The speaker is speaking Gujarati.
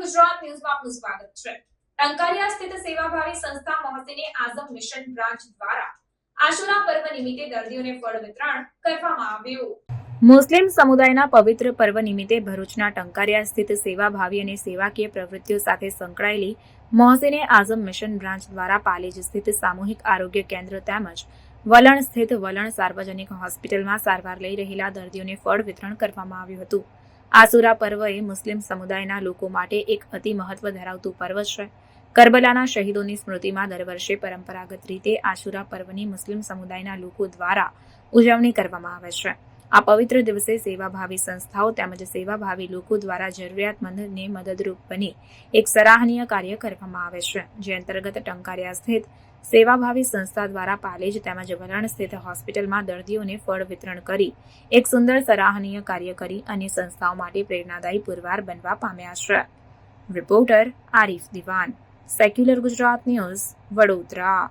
આપનું સ્વાગત છે. ટંકારિયા સ્થિત સેવાભાવી સંસ્થા મોહસિને આઝમ મિશન બ્રાન્ચ દ્વારા આશુરા પર્વ નિમિત્તે દર્દીઓને ફળ વિતરણ કરવામાં આવ્યું. મુસ્લિમ સમુદાયના પવિત્ર પર્વ નિમિત્તે ભરૂચના ટંકારિયા સ્થિત સેવાભાવી અને સેવાકીય પ્રવૃત્તિઓ સાથે સંકળાયેલી મોહસિને આઝમ મિશન બ્રાન્ચ દ્વારા પાલેજ સ્થિત સામૂહિક આરોગ્ય કેન્દ્ર તેમજ વલણ સ્થિત વલણ સાર્વજનિક હોસ્પિટલમાં સારવાર લઈ રહેલા દર્દીઓને ફળ વિતરણ કરવામાં આવ્યું હતું. આસુરા પર્વ એ મુસ્લિમ સમુદાયના લોકો માટે એક અતિ મહત્વ ધરાવતું પર્વ છે. કરબલાના શહીદોની સ્મૃતિમાં દર વર્ષે પરંપરાગત રીતે આશુરા પર્વની મુસ્લિમ સમુદાયના લોકો દ્વારા ઉજવણી કરવામાં આવે છે. આ પવિત્ર દિવસે સેવાભાવી સંસ્થાઓ તેમજ સેવાભાવી લોકો દ્વારા જરૂરિયાતમંદને મદદરૂપ બની એક સરાહનીય કાર્ય કરવામાં આવે છે. જે અંતર્ગત ટંકારિયા સ્થિત સેવાભાવી સંસ્થા દ્વારા પાલેજ તેમજ વલણ સ્થિત હોસ્પિટલમાં દર્દીઓને ફળ વિતરણ કરી એક સુંદર સરાહનીય કાર્ય કરી અન્ય સંસ્થાઓ માટે પ્રેરણાદાયી પુરવાર બનવા પામ્યા છે. Reporter Arif Diwan. Secular Gujarat news Vadodara.